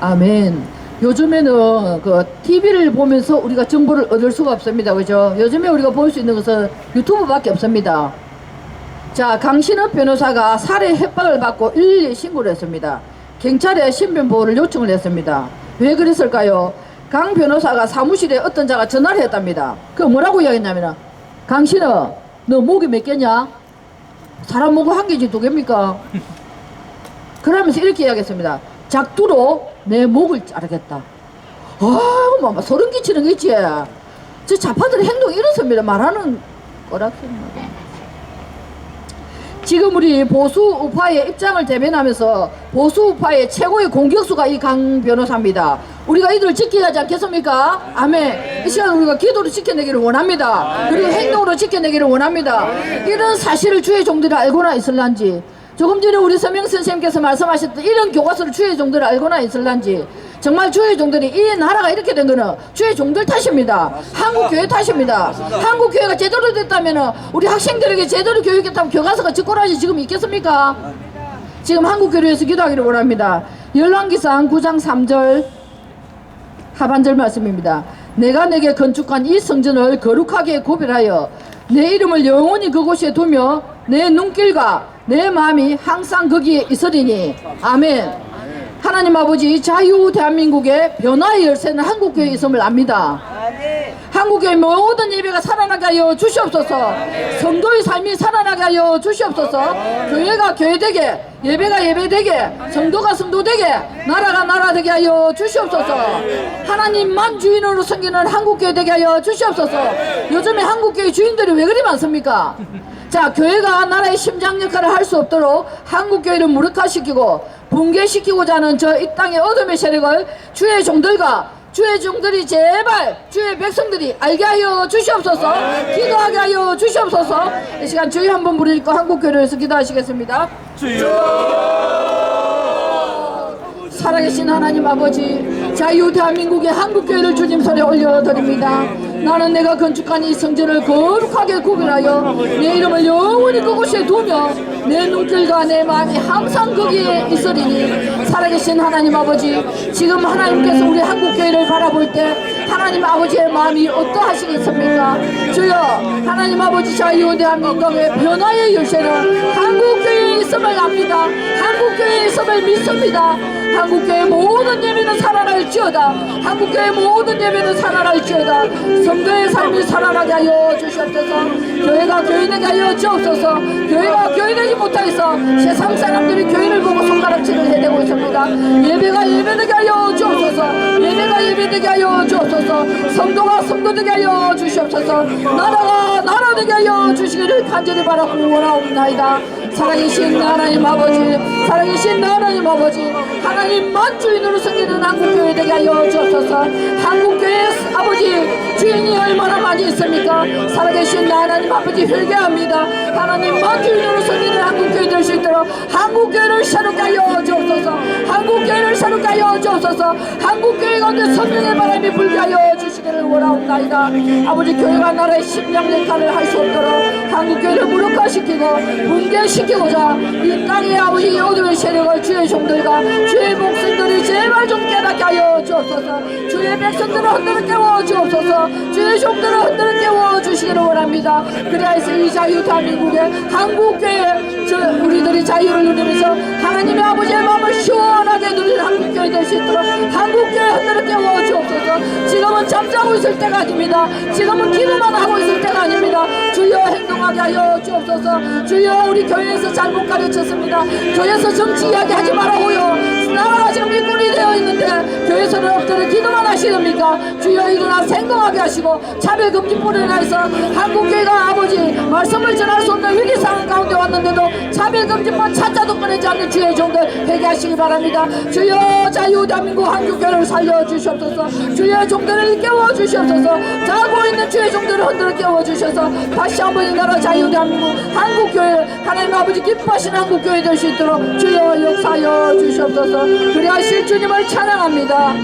아멘. 요즘에는 그 TV를 보면서 우리가 정보를 얻을 수가 없습니다. 그죠? 요즘에 우리가 볼 수 있는 것은 유튜브밖에 없습니다. 자, 강신업 변호사가 살해 협박을 받고 112 신고를 했습니다. 경찰에 신변보호를 요청을 했습니다. 왜 그랬을까요? 강 변호사가 사무실에 어떤 자가 전화를 했답니다. 그 뭐라고 이야기했냐면 강신업, 너 목이 몇 개냐? 사람 목은 한 개지 두 개입니까? 그러면서 이렇게 이야기했습니다. 작두로 내 목을 자르겠다. 아, 뭐 소름 끼치는 게 있지. 저 자파들의 행동이 이렇습니다. 말하는 거라습니다 지금 우리 보수 우파의 입장을 대변하면서 보수 우파의 최고의 공격수가 이 강 변호사입니다. 우리가 이들을 지켜야 하지 않겠습니까? 아멘. 이 시간 우리가 기도로 지켜내기를 원합니다. 그리고 행동으로 지켜내기를 원합니다. 이런 사실을 주의 종들이 알고나 있을란지 조금 전에 우리 서명 선생님께서 말씀하셨던 이런 교과서를 주의 종들이 알고나 있을란지 정말 주의 종들이 이 나라가 이렇게 된 거는 주의 종들 탓입니다. 한국 교회 탓입니다. 한국 교회가 제대로 됐다면 우리 학생들에게 제대로 교육했다면 교과서가 짓고라지 지금 있겠습니까? 지금 한국 교회에서 기도하기를 원합니다. 열왕기상 9장 3절 하반절 말씀입니다. 내가 내게 건축한 이 성전을 거룩하게 구별하여 내 이름을 영원히 그곳에 두며 내 눈길과 내 마음이 항상 거기에 있으리니 아멘. 하나님 아버지 자유 대한민국의 변화의 열쇠는 한국교회에 있음을 압니다. 한국교회 모든 예배가 살아나게 하여 주시옵소서 성도의 삶이 살아나게 하여 주시옵소서 교회가 교회되게 예배가 예배되게 성도가 성도되게 나라가 나라되게 하여 주시옵소서 하나님만 주인으로 섬기는 한국교회 되게 하여 주시옵소서 요즘에 한국교회 주인들이 왜 그리 많습니까? 자 교회가 나라의 심장 역할을 할 수 없도록 한국교회를 무력화시키고 붕괴시키고자 하는 저 이 땅의 어둠의 세력을 주의 종들과 주의 종들이 제발 주의 백성들이 알게 하여 주시옵소서. 기도하게 하여 주시옵소서. 이 시간 주의 한번 부르니까 한국교회를 위해서 기도하시겠습니다. 살아계신 하나님 아버지 자유 대한민국의 한국교회를 주님 손에 올려드립니다 나는 내가 건축한 이 성전을 거룩하게 구별하여 내 이름을 영원히 그곳에 두며 내 눈길과 내 마음이 항상 거기에 있으리니 살아계신 하나님 아버지 지금 하나님께서 우리 한국교회를 바라볼 때 하나님 아버지의 마음이 어떠하시겠습니까? 주여 하나님 아버지 자유 대한민국의 변화의 열쇠는 한국교회에 있음을 압니다. 한국교회에 있음을 믿습니다. 한국교회 모든 예배는 살아날지어다. 한국교회 모든 예배는 살아날지어다. 성도의 삶이 살아나게 하여 주시옵소서. 교회가 교회되게 하여 주옵소서. 교회가 교회되지 못하여서 세상 사람들이 교회를 보고 손가락질을 해대고 있습니다. 예배가 예배되게 하여 주옵소서. 예배 되게 하여 주옵소서. 성도가 성도 되게 하여 주시옵소서. 나라가 나라 되게 하여 주시기를 간절히 바라고 원하옵나이다. 살아계신 하나님 아버지 살아계신 하나님 아버지 하나님만 주인으로 섬기는 한국교회 되게 하여 주옵소서. 한국교회 아버지 주인이 얼마나 많이 있습니까? 살아계신 하나님 아버지 회개합니다. 하나님만 주인으로 섬기는 한국교회 될 수 있도록 한국교회를 새롭게 하여 주옵소서 주옵소서. 한국교회 가운데 성령의 바람이 불게 하여 주시기를 원하옵나이다. 아버지 교회가 나라의 심령 역할을 할 수 없도록 한국교회를 무력화시키고 붕괴시키고자 이 땅의 아버지 어둠의 세력을 주의 종들과 주의 목숨들이 제발 좀 깨닫게 하여 주옵소서. 주의 백성들을 흔들어 깨워 주옵소서. 주의 종들을 흔들어 깨워 주시기를 원합니다. 그래서 이 자유 대한민국의 한국교회 저 우리들이 자유를 누리면서 하나님의 아버지의 마음을 될 수 있도록 한국교회 흔들어 깨워 주옵소서 지금은 잠자고 있을 때가 아닙니다. 지금은 기도만 하고 있을 때가 아닙니다. 주여 행동하게 하여 주옵소서. 주여 우리 교회에서 잘못 가르쳤습니다. 교회에서 정치 이야기 하지 말라고요. 나라가 지금 일꾼이 되어 있는데 교회에서는 엎드려 기도만 하시렵니까? 주여 일어나 생동하게 하시고 차별금지법에 인해서 한국교회가 아버지 말씀을 전할 수 없는 위기 가운데 왔는데도 차별금지법 찾아도 꺼내지 않는 주의 종들 회개하시기 바랍니다. 주여 자유 대한민국 한국교회를 살려주시옵소서. 주의 종들을 깨워주시옵소서. 자고 있는 주의 종들을 흔들어 깨워주셔서 다시 한번 이 나라 자유 대한민국 한국교회 하나님 아버지 기뻐하시는 한국교회 될 수 있도록 주여 역사하여 주시옵소서. 그리하실 주님을 찬양합니다